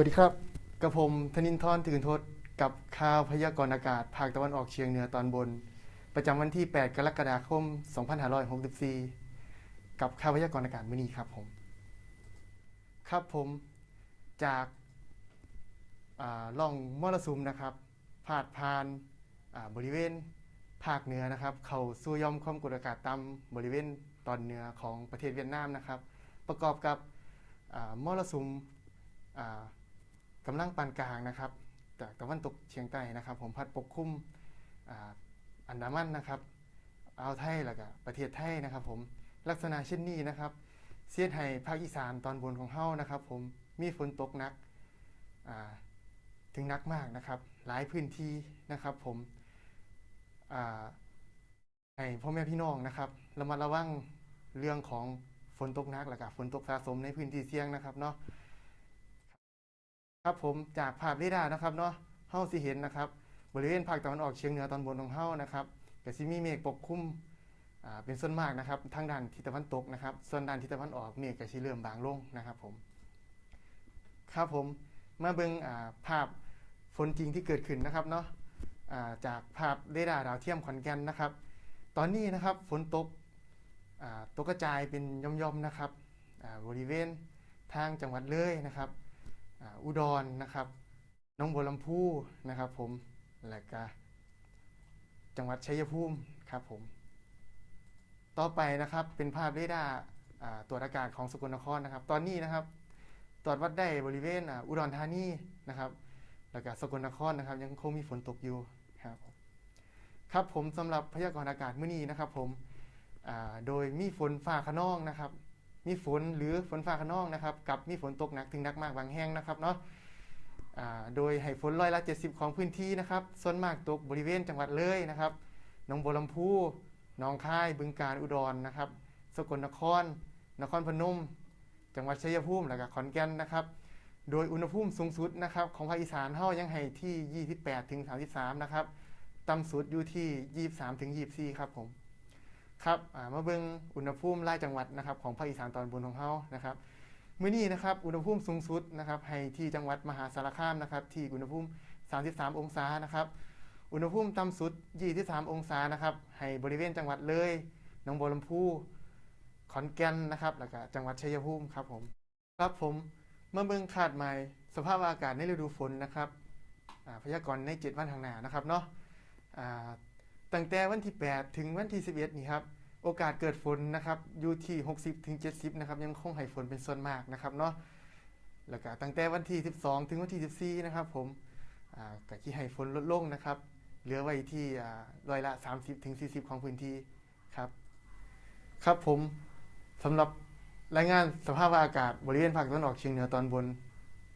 วัสดีครับกับผมธนินทร์ถึงทศกับข่าวพยากรณ์อากาศ ภาคตะวันออกเฉียงเหนือตอนบน ประจำวันที่ 8 กรกฎาคม 2564 กับข่าวพยากรณ์อากาศมื้อนี้ครับผม ครับผมจากาล่องมรสุมนะครับพาดผ่านอ่าบริเวณภาคเหนือนะครับ เข้าสู่ย่อมความกดอากาศต่ำบริเวณตอนเหนือของประเทศเวียดนามนะครับ ประกอบกับมรสุมอ่า กำลังปานกลางนะครับ จากตะวันตกเฉียงใต้นะครับ ผมพัดปกคลุมอ,อันดามันนะครับอ่าวไทยแล้วก็ประเทศไทยนะครับ ผมลักษณะเช่นนี้นะครับเสียดให้ภาคอีสานตอนบนของเฮานะครับ ผมมีฝนตกหนักถึงหนักมากนะครับ หลายพื้นที่นะครับ ผมให้พ่อแม่พี่น้องนะครับระมัดระวังเรื่องของฝนตกหนักแล้วก็ฝนตกสะสมในพื้นที่เสี่ยงนะครับเนาะ ครับผมจากภาพเรดาร์นะครับเนาะเฮาสิเห็นนะครับ บริเวณภาคตะวันออกเฉียงเหนือตอนบนของเฮานะครับก็สิมีเมฆปกคลุมเป็นส่วนมากนะครับทางด้านทิศตะวันตกนะครับ ส่วนด้านทิศตะวันออกเมฆก็สิเริ่มบางลงนะครับผมครับผมมาเบิ่งอ่าภาพฝนจริงที่เกิดขึ้นนะครับเนาะาจากภาพเรดาร์ดาวเทียมขอนแก่นนะครับ ตอนนี้นะครับฝนตกตกกระจายเป็นย่อมๆนะครับบริเวณทางจังหวัดเลยนะครับ อุดรนะครับน้องบัวลำพูนะครับผมและก็จังหวัดชัยภูมิครับผม ต่อไปนะครับเป็นภาพเรดาร์อ่าตรวจอากาศของสกลนครนะครับ ตอนนี้นะครับ ตรวจวัดได้บริเวณอุดรธานีนะครับแล้วก็สกลนครนะครับ ยังคงมีฝนตกอยู่ครับผมครับผมสำหรับพยากรณ์อากาศมื้อนี้นะครับ ผมโดยมีฝนฟ้าขนองนะครับ มีฝนหรือฝนฟ้าขนองนะครับกับมีฝนตกหนักถึงหนักมากบางแห่งนะครับเนาะโดยให้ฝนร้อยละ 70 ของพื้นที่นะครับส่วนมากตกบริเวณจังหวัดเลยนะครับหนองบัวลำพูหนองคายบึงกาฬอุดรนะครับ สกลนคร นครพนม จังหวัดชัยภูมิและก็ขอนแก่นนะครับ โดยอุณหภูมิสูงสุดนะครับของภาคอีสานเฮายังให้ที่ 28ถึง33 นะครับ ต่ำสุดอยู่ที่ 23ถึง24 ครับผม ครับอ่ามาเบิ่งอุณหภูมิรายจังหวัดนะครับของภาคอีสานตอนบนของเฮานะครับมื้อนี้นะครับอุณหภูมิสูงสุดนะครับให้ที่จังหวัดมหาสารคามนะครับที่อุณหภูมิ 33 องศานะครับอุณหภูมิต่ำสุด 23 องศานะครับให้บริเวณจังหวัดเลยหนองบัวลำพูขอนแก่นนะครับแล้วก็จังหวัดชัยภูมิครับผมครับผมมาเบิ่งคาดหมายสภาพอากาศในฤดูฝนนะครับพยากรณ์ใน 7 วันข้างหน้านะครับเนาะ ตั้งแต่วันที่ 8 ถึงวันที่ 11 นี่ครับ โอกาสเกิดฝนนะครับอยู่ที่ 60ถึง70 นะครับ ยังคงให้ฝนเป็นส่วนมากนะครับเนาะ แล้วก็ตั้งแต่วันที่ 12 ถึงวันที่ 14 นะครับผมอ่าก็ที่ให้ฝนลดลงนะครับ เหลือไว้ที่อ่าร้อยละ 30ถึง40 ของพื้นที่ครับ ครับผมสำหรับรายงานสภาพอากาศบริเวณภาคตะวันออกเฉียงเหนือตอนบน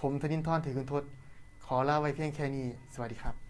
ผมธนินทร์ถือคุณทศขอลาไว้เพียงแค่นี้ สวัสดีครับ